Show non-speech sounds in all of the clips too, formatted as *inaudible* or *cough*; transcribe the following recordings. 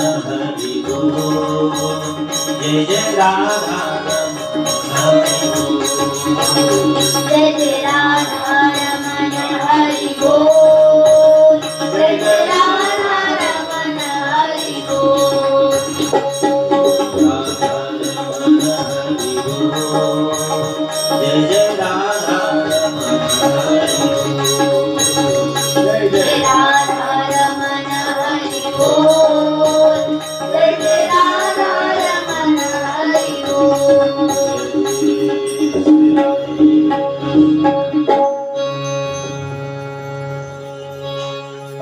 Jai Jai Radha Jai Jai Radha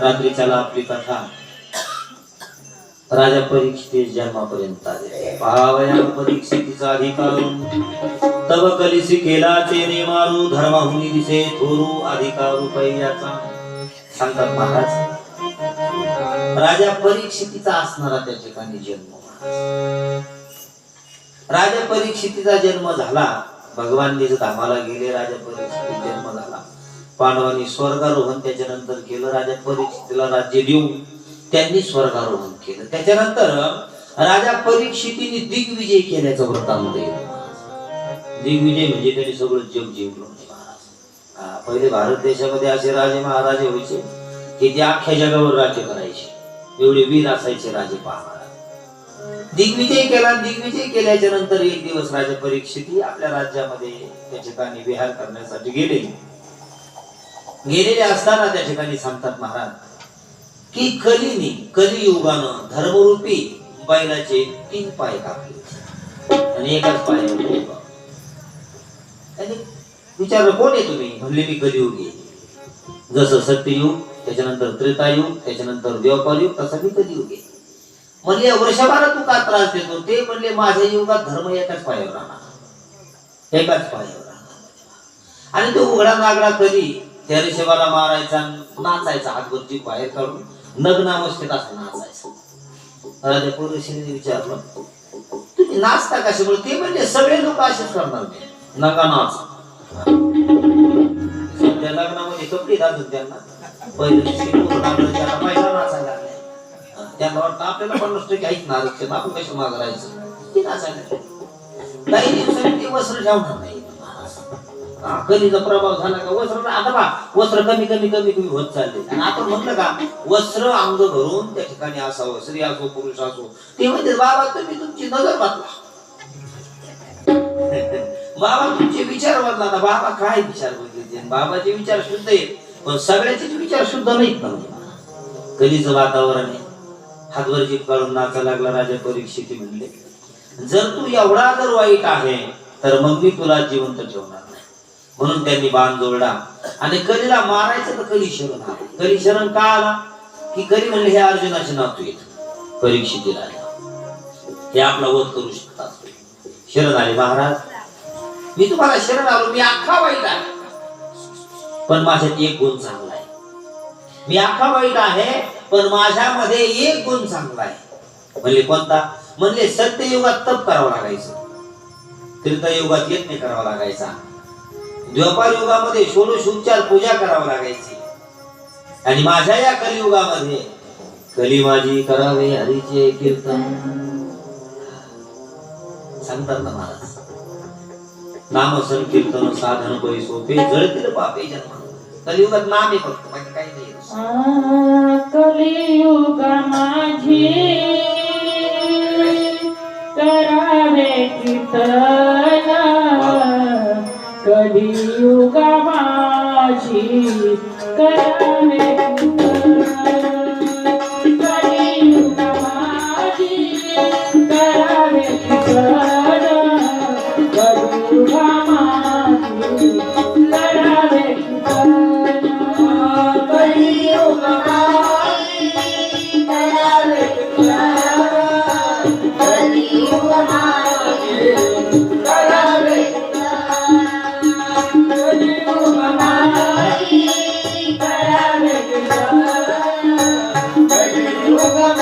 रात्रीच्याला आपली कथा. राजा परीक्षित जन्मापर्यंत आले. पहावया परीक्षितीचा अधिकार तव कलिसी केलाचे नेमारू धर्माहुनी दिसे थोरू अधिकारू पहिल्याचा सांगतात महाराज राजा परीक्षितीचा असणारा त्या ठिकाणी जन्म राजा परीक्षितीचा जन्म झाला. भगवान दिसत आम्हाला गेले राजा परीक्षित जन्म झाला. पांडवांनी स्वर्गारोहण त्याच्यानंतर केलं. राजा परीक्षितीला राज्य देऊन त्यांनी स्वर्गारोहण केलं. त्याच्यानंतर राजा परीक्षितीने दिग्विजय केल्याचं वृत्तांत दिग्विजय म्हणजे त्यांनी सगळं जग जिंकलं पहिले भारत देशामध्ये असे राजे महाराजे व्हायचे की ते अख्ख्या जगावर राज्य करायचे. एवढे वीर असायचे राजे महाराज दिग्विजय केला. दिग्विजय केल्याच्यानंतर एक दिवस राजा परीक्षिती आपल्या राज्यामध्ये त्या ठिकाणी विहार करण्यासाठी गेले गेलेले असताना त्या ठिकाणी सांगतात महाराज की कलीने कलियुगानं धर्मरूपी बैलाचे तीन पाय कापले. आणि एकाच पायावर त्यांनी विचारलं कोण आहे तुम्ही? म्हणले मी कलियुगी जसं सत्ययुग त्याच्यानंतर त्रेतायुग त्याच्यानंतर द्वापारयुग तसा मी कलियुग म्हणले वर्षभरात तू का त्रास देतो. ते म्हणले माझ्या युगात धर्म एकाच पायावर राहणार. एकाच पायावर राहणार. आणि तो उघडा नागडा कधी त्या ऋषभाला मारायचा नाचायचा हातवरची बाहेर काढून नग्न अवस्थेत असं नाचायचं. राजा पुरुषीने विचारलं तुम्ही नाचता कशामुळे? ते म्हणजे सगळे लोक असेच करणार ते नका नाच. सध्या लग्नामध्ये कपडे घालून त्यांना. पहिले पहिला नाचायला त्यांना वाटतं आपल्याला पन्नास टक्के ऐक ना आपण कसं मागं राहायचं? ते नाचायला काही दिवसांनी ते वस्त्र ठेवणार नाही. कलीचा प्रभाव झाला का वस्त्र? आता पहा वस्त्र कमी कमी कमी कमी होत चालले. आणि आपण म्हटलं का वस्त्र अंग भरून त्या ठिकाणी असावं स्त्री असो पुरुष असो. ते म्हणजे बाबा तुम्ही तुमची नजर बदला. *laughs* बाबा तुमचे विचार बदला. आता बाबा काय विचार बदलते बाबाचे विचार शुद्ध आहेत. पण सगळ्याचे विचार शुद्ध नाहीत ना कलीचं म्हणजे? वातावरण आहे. हातवर जीप काढून नाचा लागला राजा परीक्षिती म्हणले. जर तू एवढा जर वाईट आहे तर मग मी तुला जिवंत ठेवणार नाही. म्हणून त्यांनी बाण जोडला आणि कलीला मारायचं तर कली शरण आला. कली शरण का आला? की कली म्हणले हे अर्जुनाचे नातू येत परीक्षिती राजा हे आपला वध करू शकतात. शरण आले महाराज मी तुम्हाला शरण आलो. मी अख्खा वाईट आहे. पण माझ्यात एक गुण चांगला आहे. मी अख्खा वाईट आहे पण माझ्यामध्ये एक गुण चांगला आहे. म्हणले कोणता? म्हणले सत्ययुगात तप करावं लागायचं. त्रेतायुगात यत्न करावा लागायचा. द्वापार युगामध्ये षोडश उपचार पूजा करावं लागायची. आणि माझ्या या कलियुगामध्ये कली माझी करावे हरीचे कीर्तन. सांगतात ना महाराज. नाम संकीर्तन साधन बळी सोपे जळतील पापे जन्म. कलियुगात नाम आहे फक्त बाकी काही नाही. कलियुग माझी. करावे कीर्तन. कधी युगा माझी करावे